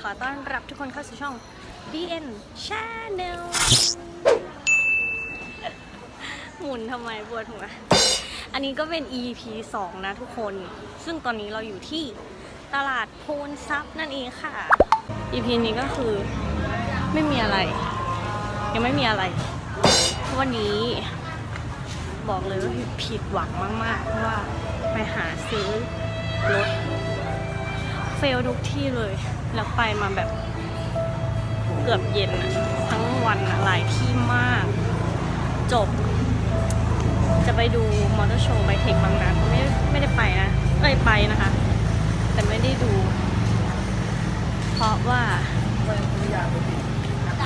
ขอต้อนรับทุกคนเข้าสู่ช่อง BN Channel หมุนทำไมปวดหัว อันนี้ก็เป็น EP 2 นะทุกคน ซึ่งตอนนี้เราอยู่ที่ตลาดโพนซับนั่นเองค่ะ EP นี้ก็คือไม่มีอะไร ยังไม่มีอะไร วันนี้บอกเลยว่าผิดหวังมากๆเพราะว่าไปหาซื้อรถเฟลทุกที่เลย แล้วไปมาแบบเกือบเย็นอะทั้งวันอะหลายที่มาก จบ จะไปดูมอเตอร์โชว์ไบเทคบางนาไม่ไม่ได้ไปนะ เอ้ยไปนะคะ แต่ไม่ได้ดู เพราะว่า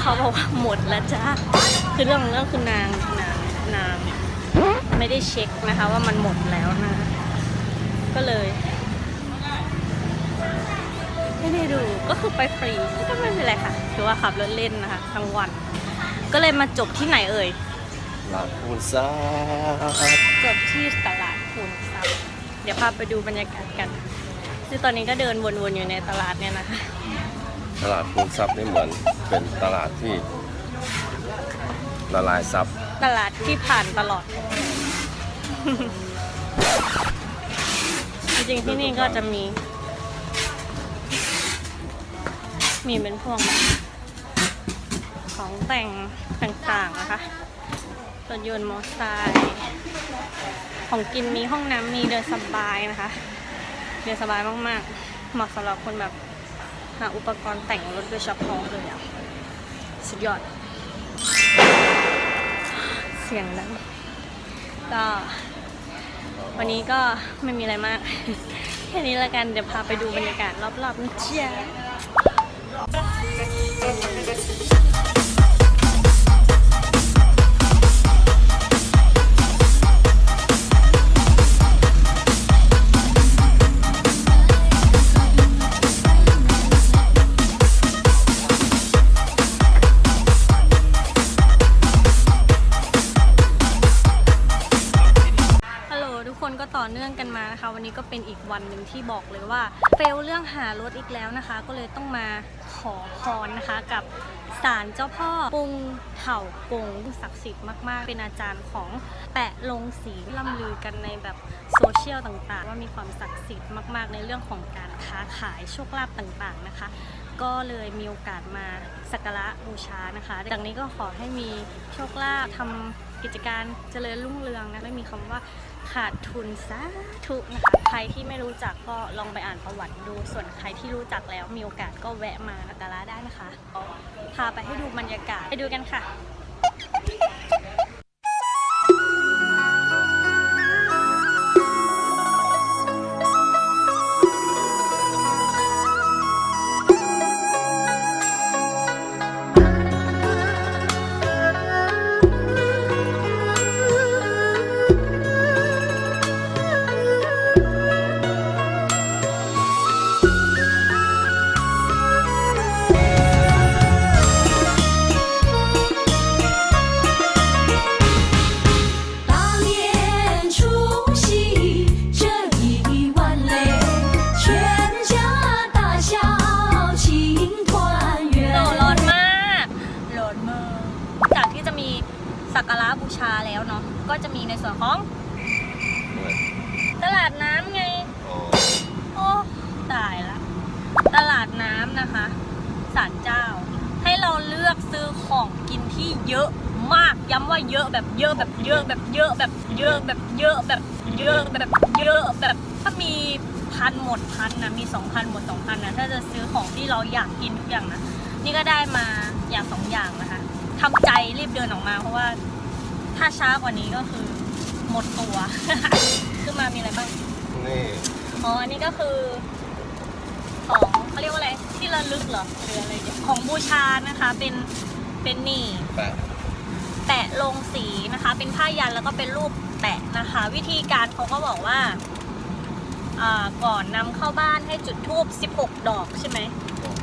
เขาบอกว่าหมดแล้วจ้าคือเรื่องเรื่องคือนางนางนางเนี่ยไม่ได้เช็คนะคะว่ามันหมดแล้วนะ ก็เลย ไม่ได้ดูก็คือไปฟรีก็ไม่เป็นไรค่ะถือว่าขับรถเล่นนะคะทั้งวัน ก็เลยมาจบที่ไหนเอ่ยหลังปูนซ่าจบที่ตลาดคูนทรัพย์เดี๋ยวพาไปดูบรรยากาศกันซึ่งตอนนี้ก็เดินวนๆอยู่ในตลาดเนี่ยนะคะตลาดปูนซับนี่เหมือนเป็นตลาดที่ละลายซับตลาดที่ผ่านตลอด จริงๆที่นี่ก็จะมี มีเป็นพวกแบบของแต่งต่างๆนะคะรถยนต์มอเตอร์ไซค์ของกินมีห้องน้ำมีเดินสบายนะคะ เดินสบายมากๆ เหมาะสำหรับคนแบบหาอุปกรณ์แต่งรถโดยเฉพาะเลยอะสุดยอด เสียงดังก็วันนี้ก็ไม่มีอะไรมาก แค่นี้ละกัน เดี๋ยวพาไปดูบรรยากาศรอบๆนะจ๊ะ ฮัลโหลทุกคนก็ต่อเนื่องกันมานะคะ วันนี้ก็เป็นอีกวันหนึ่งที่บอกเลยว่าเฟลเรื่องหารถอีกแล้วนะคะ ก็เลยต้องมา ขอพรนะคะ กับศาลเจ้าพ่อปุงเถ่ากงศักดิ์สิทธิ์มาก ๆ เป็นอาจารย์ของแปะลงสีล่ำลือกันในแบบโซเชียลต่าง ๆ ว่ามีความศักดิ์สิทธิ์มาก ๆ ในเรื่องของการค้าขายโชคลาภต่าง ๆ นะคะ ก็เลยมีโอกาสมาสักการะบูชานะคะ ดังนี้ก็ขอให้มีโชคลาภทำกิจการเจริญรุ่งเรืองนะไม่มีคำว่า ขาดทุนสาธุนะคะใครที่ไม่รู้จักก็ลองไปอ่านประวัติดู ส่วนใครที่รู้จักแล้วมีโอกาสก็แวะมาอักการะได้นะคะพาไปให้ดูบรรยากาศไปดูกันค่ะ ตลาดน้ำไงโอ้ตายละ ตลาดน้ำนะคะศาลเจ้า ให้เราเลือกซื้อของกินที่เยอะมาก ย้ำว่าเยอะแบบเยอะแบบเยอะแบบเยอะแบบเยอะแบบเยอะแบบเยอะแบบเยอะแบบถ้ามีพันหมดพันนะมีสองพันหมดสองพันนะถ้าจะซื้อของที่เราอยากกินทุกอย่างนะนี่ก็ได้มาอย่างสองอย่างนะคะทำใจรีบเดินออกมาเพราะว่าถ้าช้ากว่านี้ก็คือ หมดตัว ขึ้นมามีอะไรบ้าง นี่อ๋อ อันนี้ก็คือ ของเขาเรียกว่าอะไร ที่ระลึกเหรอหรืออะไรเนี่ยของบูชานะคะ เป็น เป็นนี่ แปะแปะลงสีนะคะ เป็นผ้ายันแล้วก็เป็นรูปแปะนะคะ วิธีการเขาก็บอกว่าอ่า ก่อนนำเข้าบ้านให้จุดธูป16 ดอกใช่ไหม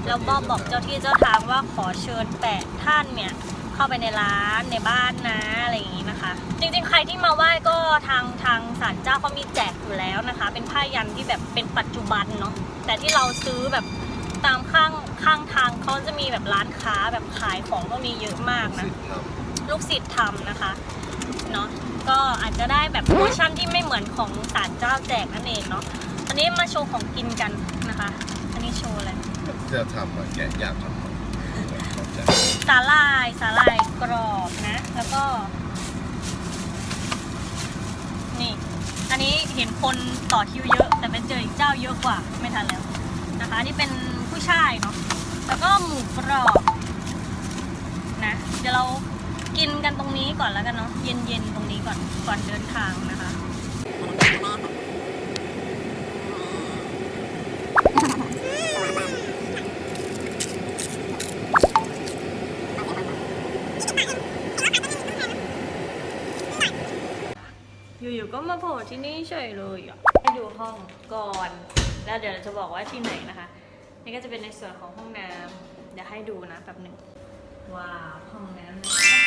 แล้วก็บอกเจ้าที่เจ้าทางว่าขอเชิญแปะท่านเนี่ย เข้าไปในร้านในบ้านนะอะไรอย่างนี้นะคะ จริงๆ ใครที่มาไหว้ก็ทางทางศาลเจ้าเขามีแจกอยู่แล้วนะคะ เป็นผ้ายันที่แบบเป็นปัจจุบันเนาะแต่ที่เราซื้อแบบตามข้างข้างจะมีแบบร้านค้าแบบขายของพวกนี้เยอะมากนะลูกศิษย์ทำนะคะเนาะก็อาจจะได้แบบโปรโมชั่นที่ไม่เหมือนของศาลเจ้าแจกนั่นเองเนาะอันนี้มาโชว์ของกินกันนะคะ อันนี้โชว์อะไรจะทำอะแกะยากทำอะเข้าใจ สาลายสาลายกรอบนะ แล้วก็ นี่ อันนี้เห็นคนต่อคิวเยอะ แต่ไปเจออีกเจ้าเยอะกว่าไม่ทันแล้วนะคะอันนี่เป็นผู้ชายเนาะแล้วก็หมูกรอบนะเดี๋ยวเรากินกันตรงนี้ก่อนแล้วกันเนาะเย็นๆตรงนี้ก่อนก่อนเดินทางนะคะ อยู่ๆก็มาโผล่ที่นี่เฉยเลยอะให้ดูห้องก่อน แล้วเดี๋ยวเราจะบอกว่าที่ไหนนะคะ นี่ก็จะเป็นในส่วนของห้องน้ำเดี๋ยวให้ดูนะแบบหนึ่งว้าวห้องน้ำนะคะ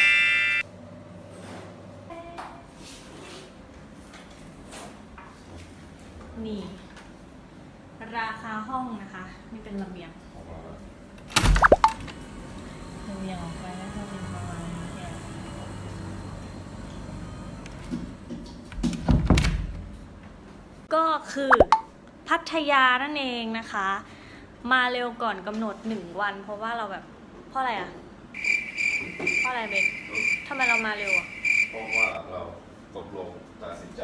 นี่ ราคาห้องนะคะนี่เป็นระเบียงระเบียงออกไปแล้วก็เป็นประ ก็คือพัทยานั่นเองนะคะ มาเร็วก่อนกำหนดหนึ่งวัน เพราะว่าเราแบบเพราะอะไรอะเพราะอะไรเบนทำไมเรามาเร็วอะเพราะว่าเราตกลงตัดสินใจ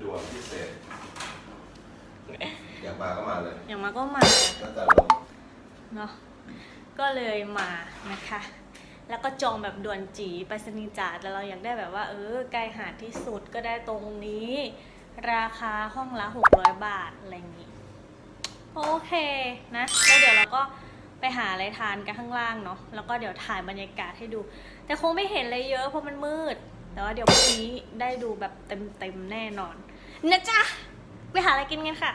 ด่วนพิเศษ อยากมาก็มาเลยอย่างมาก็มาตั้งแต่ลงเนาะก็เลยมานะคะ แล้วก็จองแบบด่วนจีไปสนีย์จ่าแต่เราอยากได้แบบว่า เออใกล้หาดที่สุดก็ได้ตรงนี้ ราคาห้องละ 600 บาท อะไรอย่างนี้ โอเคนะ แล้วเดี๋ยวเราก็ไปหาอะไรทานกันข้างล่างเนาะ แล้วก็เดี๋ยวถ่ายบรรยากาศให้ดู แต่คงไม่เห็นอะไรเยอะเพราะมันมืด แต่ว่าเดี๋ยวพรุ่งนี้ได้ดูแบบเต็มๆแน่นอน นะจ๊ะ ไปหาอะไรกินกันค่ะ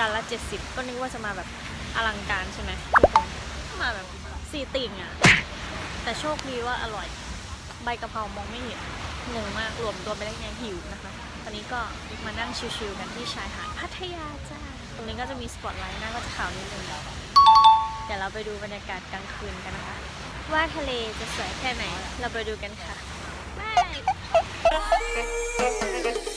จานละ 70 ก็นึกว่าจะมาแบบอลังการใช่ไหมทุกคนมาแบบสี่ติ่งอะแต่โชคดีว่าอร่อย ใบกะเพรามองไม่เห็นงงมากรวมตัวไปได้ไงหิวนะคะ ตอนนี้ก็มานั่งชิลๆกันที่ชายหาดพัทยาจ้า ตรงนี้ก็จะมีสปอตไลท์หน้าก็จะขาวนิดนึงเดี๋ยวเราไปดูบรรยากาศกลางคืนกันนะคะ ว่าทะเลจะสวยแค่ไหน เราไปดูกันค่ะบาย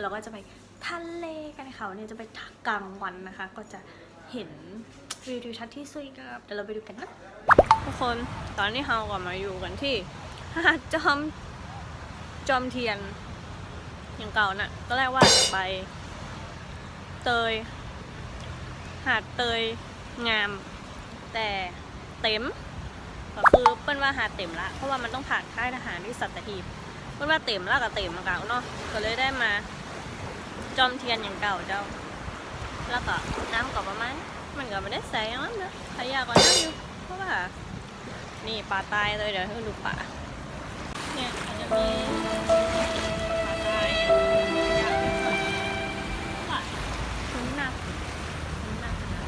เราก็จะไปทะเลกันค่ะวันนี้จะไปกลางวันนะคะ ก็จะเห็นวิวทิวทัศน์ที่สวยงามเดี๋ยวเราไปดูกันนะทุกคนตอนนี้เราก็มาอยู่กันที่หาดจอมจอมเทียน อย่างเก่าน่ะก็แรกว่าจะไป เตย หาดเตยงาม แต่เต็มก็คือเปิ้นว่าหาเต็มละเพราะว่ามันต้องผ่านค่ายทหารที่สัตหีบ เปิ้นว่าเต็มละกับเต็มมาเก่าเนาะก็เลยได้มา จอมเทียนอย่างเก่าเจ้า แล้วก็น้ำก็ประมาณมันก็ไม่ได้ใสอย่างนั้นนะขยะก็น้ำอยู่เพราะว่า นี่ปลาตายเลยเดี๋ยวให้ดูปลาเนี่ยจจะมีปลาตายอย่างว่าคุ้นหนักคุ้นหนักนะ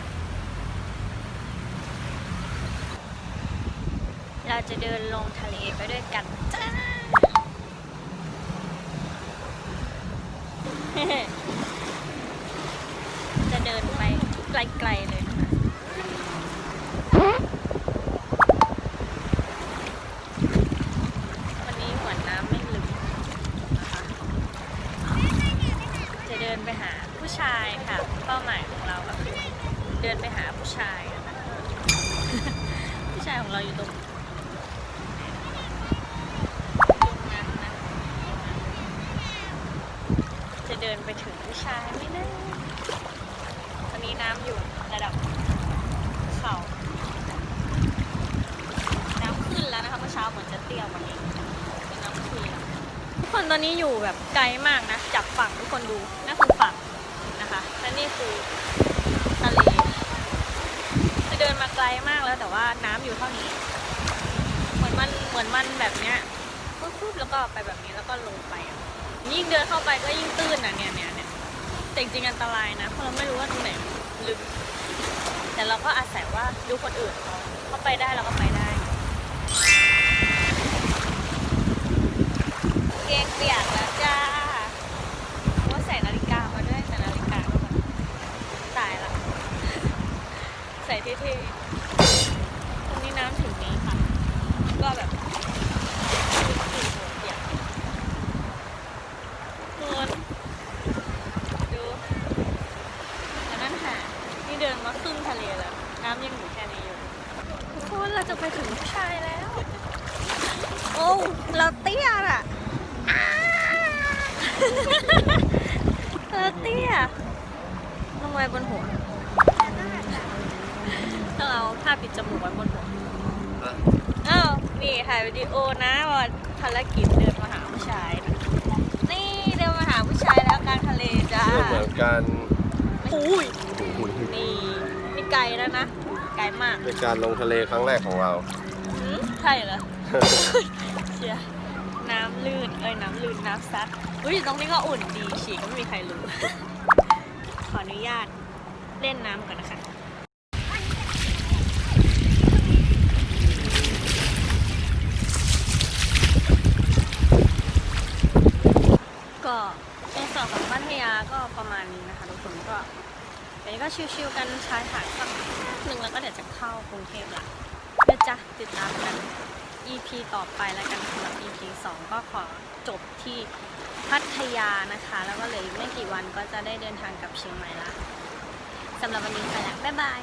เราจะเดินลงทะเลไปด้วยกันจ้า จะเดินไปไกลๆเลยนะคะวันนี้เหมือนน้ำไม่ลึกนะคะ จะเดินไปหาผู้ชายค่ะ เป้าหมายของเราก็คือเดินไปหาผู้ชายนะคะ ผู้ชายของเราอยู่ตรง ตรงนั้นนะ เดินไปถึงผู้ชายไหม่นะตอ น้ำอยู่ระดับเข่าน้ำขึ้นแล้วนะคะเมื่อเช้าเหมือนจะเตี้ยกว่านี้เป็นน้ำขึ้นแล้วทุกคนตอนนี้อยู่แบบไกลมากนะจากฝั่งทุกคนดูนั่นคือฝั่งนะคะและนี่คือทะเลคือเดินมาไกลมากแล้วแต่ว่าน้ำอยู่เท่านี้ เหมือนมันเหมือนมันแบบเนี้ยปุ๊บแล้วก็ไปแบบนี้แล้วก็ลงไปยิ่งเดินเข้าไปก็ยิ่งตื้นอะเนี่ยเนี่ยเนี่ยแต่จริงอันตรายนะเพราะเราไม่รู้ว่าตรงไหน ลึกแต่เราก็อาศัยว่าดูคนอื่นเขาเขาไปได้เราก็ไปได้เกงเปียกแล้วจ้าว่าใส่นาฬิกามาด้วยแต่นาฬิกาก็แบบตายละใส่เท่ๆตรงนี้น้ำถึงนี้ค่ะ ก็แบบเปียกนวลดูอันนั้นหาดนี่เดินมาครึ่งทะเลแล้ว น้ำยังอยู่แค่นี้อยู่ทุกคนเราจะไปถึงผู้ชายแล้ว โอ้ เราเตี้ยอะอ้า เราเตี้ยลงไว้บนหัวต้องเอาผ้าปิดจมูกไว้บนหัวอ้าวนี่ถ่ายวิดีโอนะว่าภารกิจเดินมาหาผู้ชายนะนี่เดินมาหาผู้ชายแล้วกลางทะเลจ้าเพื่อเหมือนการอุ้ยนี่นี่ไกลแล้วนะไกลมากเป็นการลงทะเลครั้งแรกของเราหืมใช่เหรอเชียร์ น้ำลื่น เอ้ยน้ำลื่นน้ำซัดอุ้ยตรงนี้ก็อุ่นดีฉีกก็ไม่มีใครรู้ ขออนุญาตเล่นน้ำก่อนนะคะก็ในส่วนของพัทยาก็ประมาณนี้นะคะทุกคนก็เดี๋ยวนี้ก็ชิวๆกันชายหาดสักหนึ่งแล้วก็เดี๋ยวจะเข้ากรุงเทพละเดี๋ยวจะติดตามกัน EP ต่อไปแล้วกันสำหรับ EP 2 ก็ขอจบที่พัทยานะคะ แล้วก็เหลืออีกไม่กี่วันก็จะได้เดินทางกลับเชียงใหม่ละสำหรับวันนี้ไปแล้วบ๊ายบาย